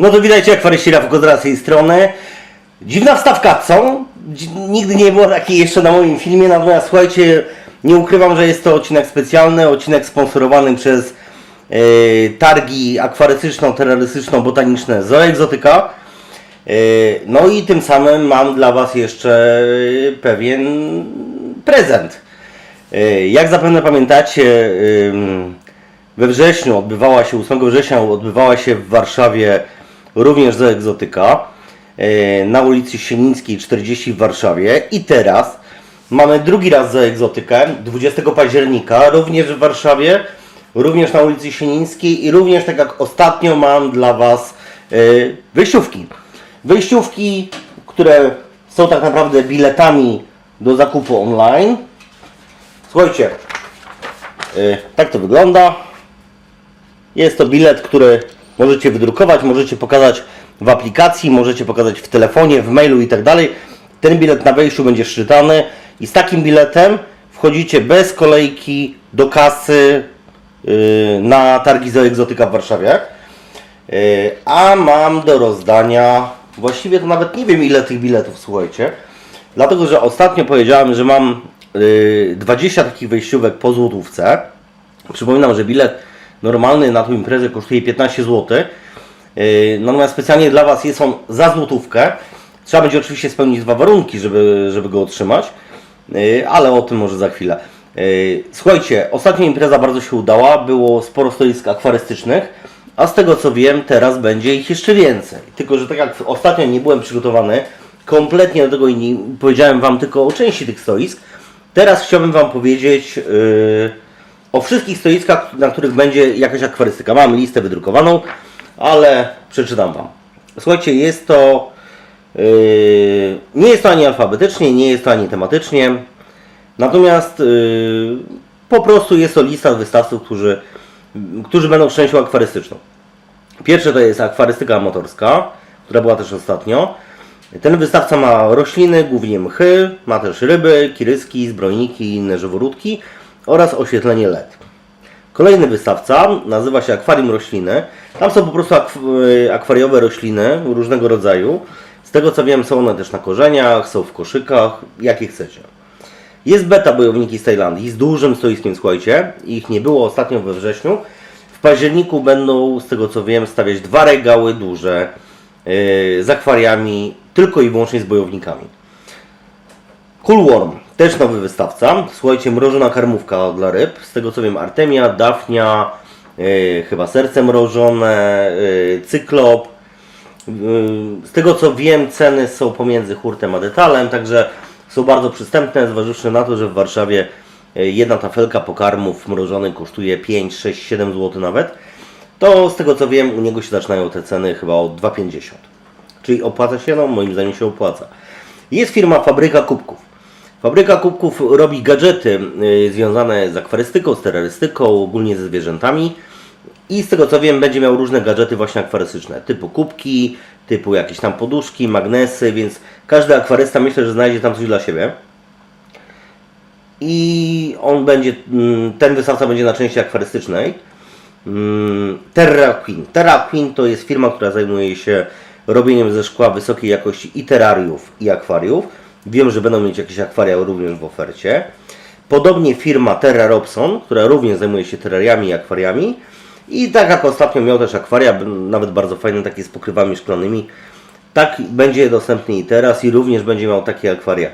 No to witajcie akwaryści Rafał z tej strony. Dziwna wstawka, co? Nigdy nie było takiej jeszcze na moim filmie, natomiast słuchajcie, nie ukrywam, że jest to odcinek specjalny, odcinek sponsorowany przez e, targi akwarystyczno-terrorystyczno-botaniczne Zoegzotyka. E, no i tym samym mam dla Was jeszcze pewien prezent. E, Jak zapewne pamiętacie, ym, we wrześniu odbywała się, 8 września odbywała się w Warszawie również Zoegzotyka e, na ulicy Sienińskiej 40 w Warszawie i teraz mamy drugi raz Zoegzotykę 20 października również w Warszawie, również na ulicy Sienińskiej i również tak jak ostatnio mam dla Was e, wyjściówki. Wyjściówki, które są tak naprawdę biletami do zakupu online. Słuchajcie, y, tak to wygląda. Jest to bilet, który możecie wydrukować, możecie pokazać w aplikacji, możecie pokazać w telefonie, w mailu i tak dalej. Ten bilet na wejściu będzie szczytany i z takim biletem wchodzicie bez kolejki do kasy y, na targi Zoegzotyka w Warszawie. Y, A mam do rozdania, właściwie to nawet nie wiem ile tych biletów, słuchajcie. Dlatego, że ostatnio powiedziałem, że mam y, 20 takich wejściówek po złotówce. Przypominam, że bilet normalny na tą imprezę kosztuje 15 zł. Y, Natomiast specjalnie dla Was jest on za złotówkę. Trzeba będzie oczywiście spełnić dwa warunki, żeby, żeby go otrzymać, Y, ale o tym może za chwilę. Y, Słuchajcie, ostatnia impreza bardzo się udała, było sporo stoisk akwarystycznych, a z tego co wiem, teraz będzie ich jeszcze więcej. Tylko, że tak jak ostatnio nie byłem przygotowany, kompletnie do tego i nie powiedziałem Wam tylko o części tych stoisk, teraz chciałbym Wam powiedzieć yy, o wszystkich stoiskach, na których będzie jakaś akwarystyka. Mam listę wydrukowaną, ale przeczytam Wam. Słuchajcie, jest to yy, nie jest to ani alfabetycznie, nie jest to ani tematycznie. Natomiast yy, po prostu jest to lista wystawców, którzy, którzy będą częścią akwarystyczną. Pierwsze to jest akwarystyka amatorska, która była też ostatnio. Ten wystawca ma rośliny, głównie mchy, ma też ryby, kiryski, zbrojniki i inne żyworódki oraz oświetlenie LED. Kolejny wystawca nazywa się Akwarium Rośliny. Tam są po prostu y, akwariowe rośliny różnego rodzaju. Z tego co wiem są one też na korzeniach, są w koszykach, jakie chcecie. Jest beta bojowniki z Tajlandii z dużym stoiskiem, słuchajcie. Ich nie było ostatnio we wrześniu. W październiku będą, z tego co wiem, stawiać dwa regały duże yy, z akwariami, tylko i wyłącznie z bojownikami. Cool Worm, też nowy wystawca. Słuchajcie, mrożona karmówka dla ryb. Z tego co wiem, Artemia, Dafnia, yy, chyba serce mrożone, yy, cyklop. Yy, Z tego co wiem, ceny są pomiędzy hurtem a detalem, także są bardzo przystępne, zważywszy na to, że w Warszawie yy, jedna tafelka pokarmów mrożonych kosztuje 5, 6, 7 zł nawet. To z tego co wiem, u niego się zaczynają te ceny chyba od 2,50. Czyli opłaca się? No moim zdaniem się opłaca. Jest firma Fabryka Kubków. Fabryka Kubków robi gadżety y, związane z akwarystyką, z terrorystyką, ogólnie ze zwierzętami. I z tego co wiem, będzie miał różne gadżety właśnie akwarystyczne, typu kubki, typu jakieś tam poduszki, magnesy, więc każdy akwarysta myślę, że znajdzie tam coś dla siebie. I on będzie, mm, ten wystawca będzie na części akwarystycznej. Mm, Terra Queen. Terra Queen to jest firma, która zajmuje się robieniem ze szkła wysokiej jakości i terrariów, i akwariów. Wiem, że będą mieć jakieś akwaria również w ofercie. Podobnie firma Terra Robson, która również zajmuje się terrariami i akwariami. I tak jak ostatnio miał też akwaria, nawet bardzo fajne, takie z pokrywami szklanymi. Tak będzie dostępny i teraz i również będzie miał takie akwaria.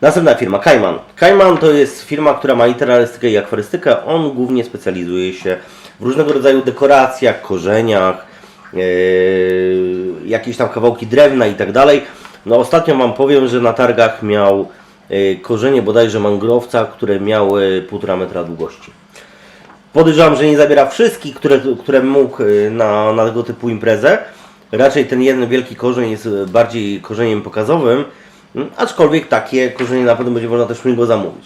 Następna firma, Kaiman. Kaiman to jest firma, która ma i terrorystykę i akwarystykę. On głównie specjalizuje się w różnego rodzaju dekoracjach, korzeniach, yy, jakieś tam kawałki drewna i tak dalej. No ostatnio Wam powiem, że na targach miał yy, korzenie bodajże mangrowca, które miały 1,5 metra długości. Podejrzewam, że nie zabiera wszystkich, które, które mógł y, na, na tego typu imprezę. Raczej ten jeden wielki korzeń jest y, bardziej korzeniem pokazowym, mm, aczkolwiek takie korzenie na pewno będzie można też niego zamówić.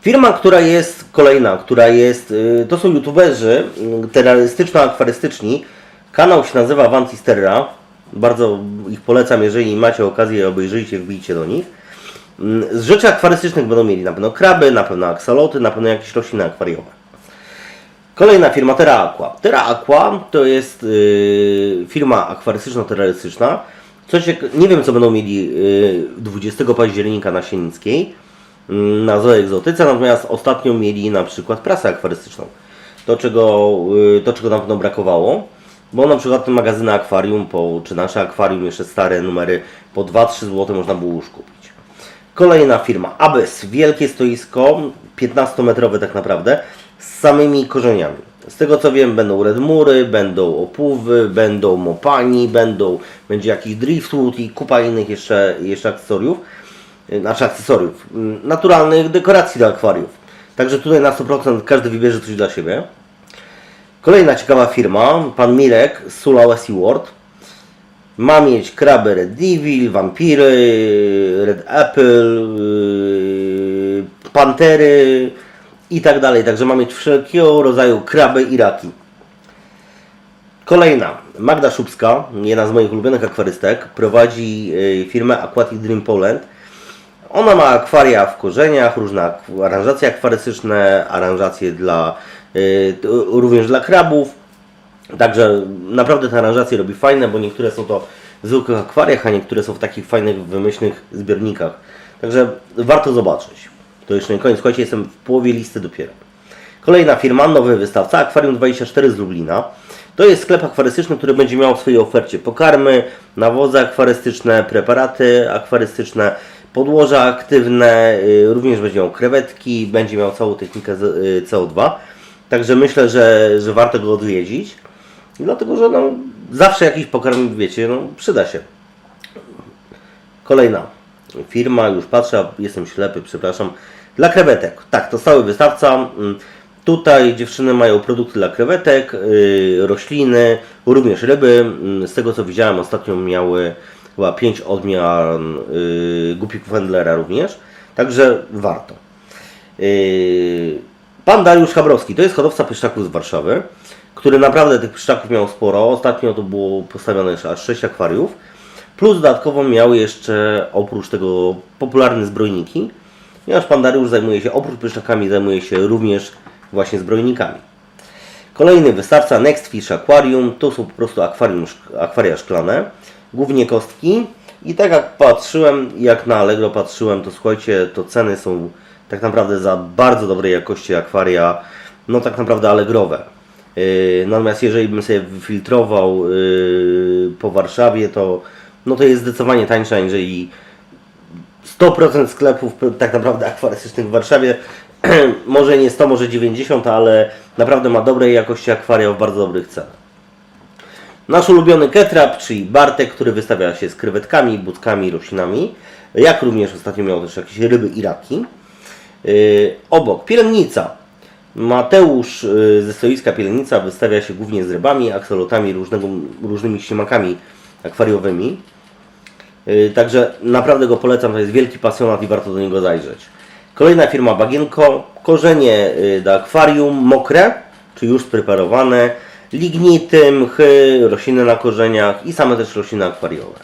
Firma, która jest kolejna, która jest, y, to są youtuberzy y, terrorystyczno-akwarystyczni. Kanał się nazywa Vantis Terra. Bardzo ich polecam, jeżeli macie okazję, obejrzyjcie, wbijcie do nich. Mm, Z rzeczy akwarystycznych będą mieli na pewno kraby, na pewno aksoloty, na pewno jakieś rośliny akwariowe. Kolejna firma Terra Aqua. Terra Aqua to jest yy, firma akwarystyczno-terrorystyczna. Co cieka- nie wiem co będą mieli yy, 20 października na Sienickiej yy, na Zoegzotyce, natomiast ostatnio mieli na przykład prasę akwarystyczną. To czego, yy, to czego na pewno brakowało, bo na przykład te magazyny akwarium, po, czy nasze akwarium, jeszcze stare numery, po 2-3 zł można było już kupić. Kolejna firma, Abyss, wielkie stoisko, 15-metrowe tak naprawdę, z samymi korzeniami. Z tego co wiem, będą redmury, będą opływy, będą mopani, będą, będzie jakiś driftwood i kupa innych jeszcze, jeszcze akcesoriów, znaczy akcesoriów, yy, naturalnych dekoracji do akwariów. Także tutaj na 100% każdy wybierze coś dla siebie. Kolejna ciekawa firma, pan Mirek z Sulawesi World. Ma mieć kraby Red Devil, wampiry, Red Apple, yy, pantery i tak dalej. Także ma mieć wszelkiego rodzaju kraby i raki. Kolejna, Magda Szubska, jedna z moich ulubionych akwarystek, prowadzi yy, firmę Aquatic Dream Poland. Ona ma akwaria w korzeniach, różne aranżacje akwarystyczne, aranżacje dla, również dla krabów. Także naprawdę te aranżacje robi fajne, bo niektóre są to w zwykłych akwariach, a niektóre są w takich fajnych, wymyślnych zbiornikach. Także warto zobaczyć. To jeszcze nie koniec. Słuchajcie, jestem w połowie listy dopiero. Kolejna firma, nowy wystawca, Akwarium 24 z Lublina. To jest sklep akwarystyczny, który będzie miał w swojej ofercie pokarmy, nawozy akwarystyczne, preparaty akwarystyczne, podłoża aktywne, y, również będzie miał krewetki, będzie miał całą technikę y, CO2. Także myślę, że, że warto go odwiedzić. Dlatego, że no, zawsze jakiś pokarm, wiecie, no, przyda się. Kolejna firma, już patrzę, jestem ślepy, przepraszam. Dla krewetek. Tak, to stały wystawca. Mm, Tutaj dziewczyny mają produkty dla krewetek, yy, rośliny, również ryby. Mm, Z tego co widziałem, ostatnio miały chyba 5 odmian yy, gupików Wendlera również. Także warto. Pan Dariusz Chabrowski to jest hodowca pyszczaków z Warszawy, który naprawdę tych pyszczaków miał sporo. Ostatnio to było postawione jeszcze aż 6 akwariów. Plus dodatkowo miał jeszcze oprócz tego popularne zbrojniki, ponieważ Pan Dariusz zajmuje się oprócz pyszczakami, zajmuje się również właśnie zbrojnikami. Kolejny wystawca Next Fish Aquarium to są po prostu akwarium, akwaria szklane, głównie kostki. I tak jak patrzyłem, jak na Allegro patrzyłem, to słuchajcie, to ceny są tak naprawdę za bardzo dobrej jakości akwaria, no tak naprawdę allegrowe. Yy, natomiast jeżeli bym sobie wyfiltrował yy, po Warszawie, to no to jest zdecydowanie tańsze aniżeli 100% sklepów tak naprawdę akwarystycznych w Warszawie. może nie 100, może 90, ale naprawdę ma dobrej jakości akwaria w bardzo dobrych cenach. Nasz ulubiony ketrap, czyli Bartek, który wystawia się z krewetkami, budkami, roślinami. Jak również ostatnio miał też jakieś ryby i raki. Yy, obok Pielęgnica. Mateusz yy, ze stoiska Pielęgnica wystawia się głównie z rybami, aksolotami, różnego, różnymi ślimakami akwariowymi. Yy, Także naprawdę go polecam, to jest wielki pasjonat i warto do niego zajrzeć. Kolejna firma Bagienko, korzenie do akwarium mokre, czy już spreparowane, lignity, mchy, rośliny na korzeniach i same też rośliny akwariowe.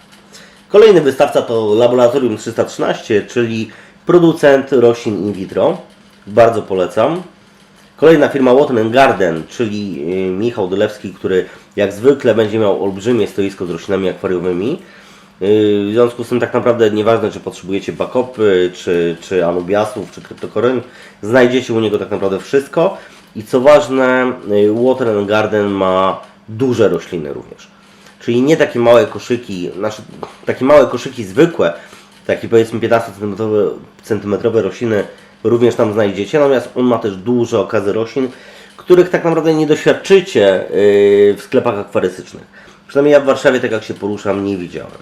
Kolejny wystawca to Laboratorium 313, czyli producent roślin in vitro. Bardzo polecam. Kolejna firma Water Garden, czyli y, Michał Dolewski, który jak zwykle będzie miał olbrzymie stoisko z roślinami akwariowymi. Y, W związku z tym tak naprawdę nieważne czy potrzebujecie backupy, czy, czy anubiasów, czy kryptokoryn, znajdziecie u niego tak naprawdę wszystko. I co ważne, y, Water Garden ma duże rośliny również. Czyli nie takie małe koszyki, znaczy takie małe koszyki zwykłe, takie powiedzmy 15 cm rośliny również tam znajdziecie, natomiast on ma też duże okazy roślin, których tak naprawdę nie doświadczycie yy, w sklepach akwarystycznych. Przynajmniej ja w Warszawie, tak jak się poruszam, nie widziałem.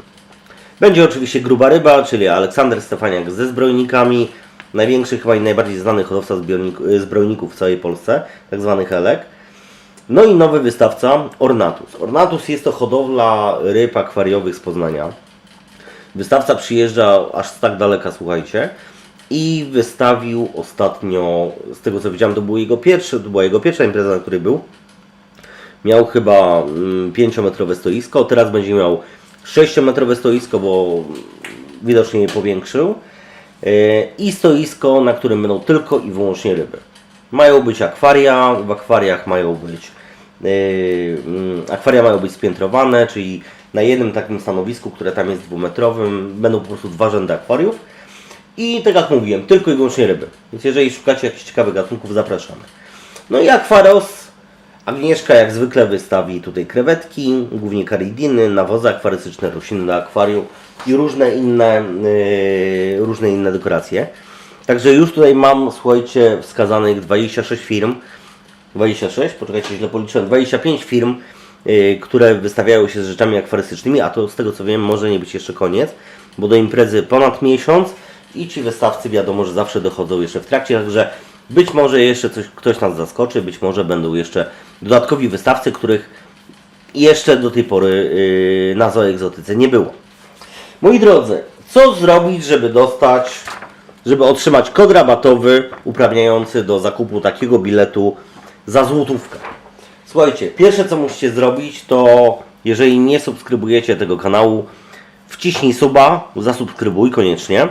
Będzie oczywiście gruba ryba, czyli Aleksander Stefaniak ze zbrojnikami, największy chyba i najbardziej znany hodowca zbiornik- y, zbrojników w całej Polsce, tak zwany Helek. No i nowy wystawca Ornatus. Ornatus jest to hodowla ryb akwariowych z Poznania. Wystawca przyjeżdża aż z tak daleka, słuchajcie. I wystawił ostatnio, z tego co widziałem, to był jego pierwszy, to była jego pierwsza impreza, na której był. Miał chyba 5-metrowe stoisko, teraz będzie miał 6-metrowe stoisko, bo widocznie je powiększył. Yy, I stoisko, na którym będą tylko i wyłącznie ryby. Mają być akwaria, w akwariach mają być yy, mm, akwaria mają być spiętrowane, czyli na jednym takim stanowisku, które tam jest dwumetrowym, będą po prostu dwa rzędy akwariów. I tak jak mówiłem, tylko i wyłącznie ryby. Więc jeżeli szukacie jakichś ciekawych gatunków, zapraszamy. No i akwaros. Agnieszka jak zwykle wystawi tutaj krewetki, głównie karidiny, nawozy akwarystyczne, rośliny do akwarium i różne inne, yy, różne inne dekoracje. Także już tutaj mam, słuchajcie, wskazanych 26 firm. 26, poczekajcie, źle policzyłem, 25 firm, które wystawiają się z rzeczami akwarystycznymi, a to z tego co wiem może nie być jeszcze koniec, bo do imprezy ponad miesiąc i ci wystawcy wiadomo, że zawsze dochodzą jeszcze w trakcie, także być może jeszcze coś, ktoś nas zaskoczy, być może będą jeszcze dodatkowi wystawcy, których jeszcze do tej pory yy, na Zoegzotyce nie było. Moi drodzy, co zrobić, żeby dostać, żeby otrzymać kod rabatowy uprawniający do zakupu takiego biletu za złotówkę? Słuchajcie, pierwsze co musicie zrobić to, jeżeli nie subskrybujecie tego kanału, wciśnij suba, zasubskrybuj koniecznie.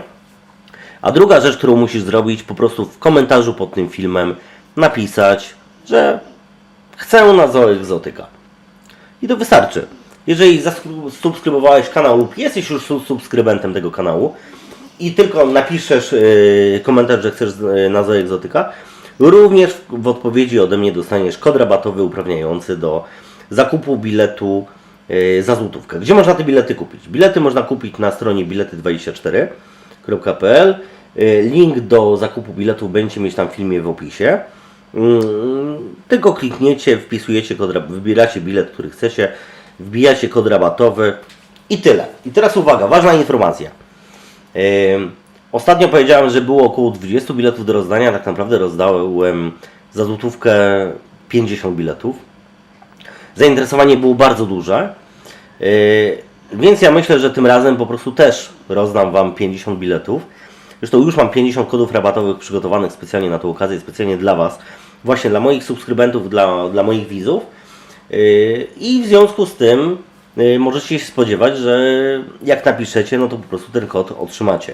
A druga rzecz, którą musisz zrobić, po prostu w komentarzu pod tym filmem napisać, że chcę na Zoegzotyka. I to wystarczy. Jeżeli zasubskrybowałeś kanał lub jesteś już su- subskrybentem tego kanału i tylko napiszesz yy, komentarz, że chcesz yy, na Zoegzotyka, również w, odpowiedzi ode mnie dostaniesz kod rabatowy uprawniający do zakupu biletu yy, za złotówkę. Gdzie można te bilety kupić? Bilety można kupić na stronie bilety24.pl. Yy, Link do zakupu biletu będziecie mieć tam w filmie w opisie. Mm, Tylko klikniecie, wpisujecie kod, wybieracie bilet, który chcecie, wbijacie kod rabatowy i tyle. I teraz uwaga, ważna informacja. Ostatnio powiedziałem, że było około 20 biletów do rozdania, tak naprawdę rozdałem za złotówkę 50 biletów. Zainteresowanie było bardzo duże, Yy, więc ja myślę, że tym razem po prostu też rozdam Wam 50 biletów. Zresztą już mam 50 kodów rabatowych przygotowanych specjalnie na tę okazję, specjalnie dla Was, właśnie dla moich subskrybentów, dla, dla moich widzów. Yy, I w związku z tym yy, możecie się spodziewać, że jak napiszecie, no to po prostu ten kod otrzymacie.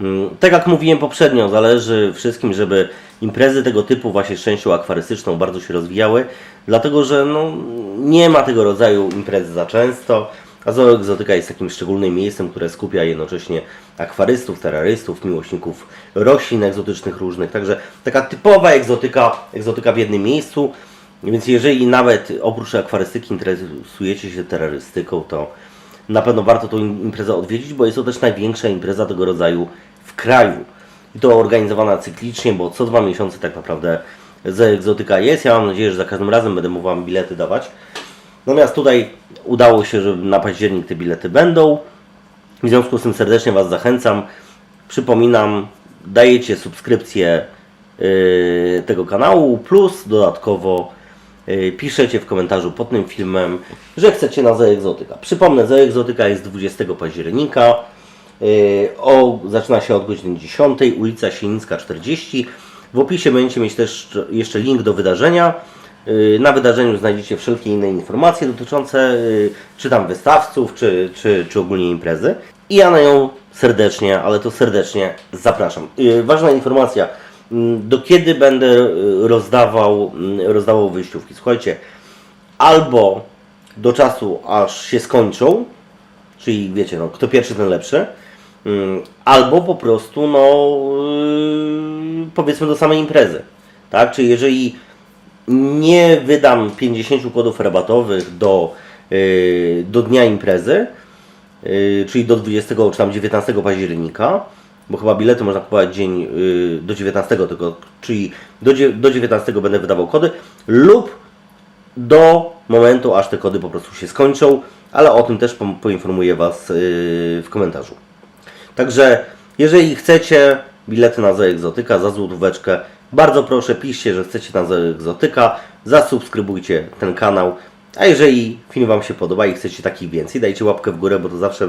Mm, Tak jak mówiłem poprzednio, zależy wszystkim, żeby imprezy tego typu właśnie z częścią akwarystyczną bardzo się rozwijały, dlatego że no, nie ma tego rodzaju imprezy za często, a Zoegzotyka jest takim szczególnym miejscem, które skupia jednocześnie akwarystów, terrorystów, miłośników roślin egzotycznych różnych, także taka typowa egzotyka, egzotyka w jednym miejscu, więc jeżeli nawet oprócz akwarystyki interesujecie się terrorystyką, to na pewno warto tą im- imprezę odwiedzić, bo jest to też największa impreza tego rodzaju w kraju. I to organizowana cyklicznie, bo co dwa miesiące tak naprawdę za egzotyka jest. Ja mam nadzieję, że za każdym razem będę mógł Wam bilety dawać. Natomiast tutaj udało się, że na październik te bilety będą. W związku z tym serdecznie Was zachęcam. Przypominam, dajecie subskrypcję yy, tego kanału, plus dodatkowo yy, piszecie w komentarzu pod tym filmem, że chcecie na Zoegzotyka. Przypomnę, Zoegzotyka jest 20 października. Yy, o, zaczyna się od godziny 10, ulica Sienińska 40. W opisie będziecie mieć też jeszcze link do wydarzenia. Yy, Na wydarzeniu znajdziecie wszelkie inne informacje dotyczące yy, czy tam wystawców, czy, czy, czy ogólnie imprezy. I ja na nią serdecznie, ale to serdecznie zapraszam. Ważna informacja, mm, do kiedy będę rozdawał, mm, rozdawał wyjściówki. Słuchajcie, albo do czasu aż się skończą, czyli wiecie, no, kto pierwszy, ten lepszy. Mm, Albo po prostu, no, yy, powiedzmy do samej imprezy. Tak? Czyli jeżeli nie wydam 50 kodów rabatowych do, yy, do dnia imprezy, czyli do 20 czy tam 19 października, bo chyba bilety można kupować dzień do 19, tylko, czyli do, do 19 będę wydawał kody, lub do momentu, aż te kody po prostu się skończą, ale o tym też po- poinformuję Was w komentarzu. Także jeżeli chcecie bilety na Zoegzotyka za złotóweczkę, bardzo proszę piszcie, że chcecie na Zoegzotyka, zasubskrybujcie ten kanał, a jeżeli film Wam się podoba i chcecie takich więcej, dajcie łapkę w górę, bo to zawsze,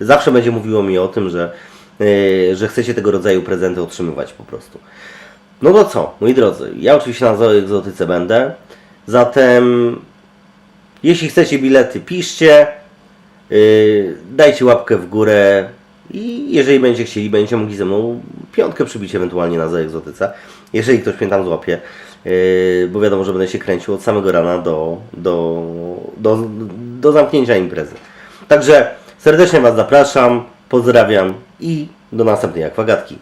zawsze będzie mówiło mi o tym, że, yy, że chcecie tego rodzaju prezenty otrzymywać po prostu. No to co, moi drodzy, ja oczywiście na Zoegzotyce będę, zatem jeśli chcecie bilety, piszcie, yy, dajcie łapkę w górę, I jeżeli będziecie chcieli, będziecie mogli ze mną piątkę przybić ewentualnie na zaegzotyce. Jeżeli ktoś mnie tam złapie, yy, bo wiadomo, że będę się kręcił od samego rana do, do, do, do zamknięcia imprezy. Także serdecznie Was zapraszam, pozdrawiam i do następnej akwagatki.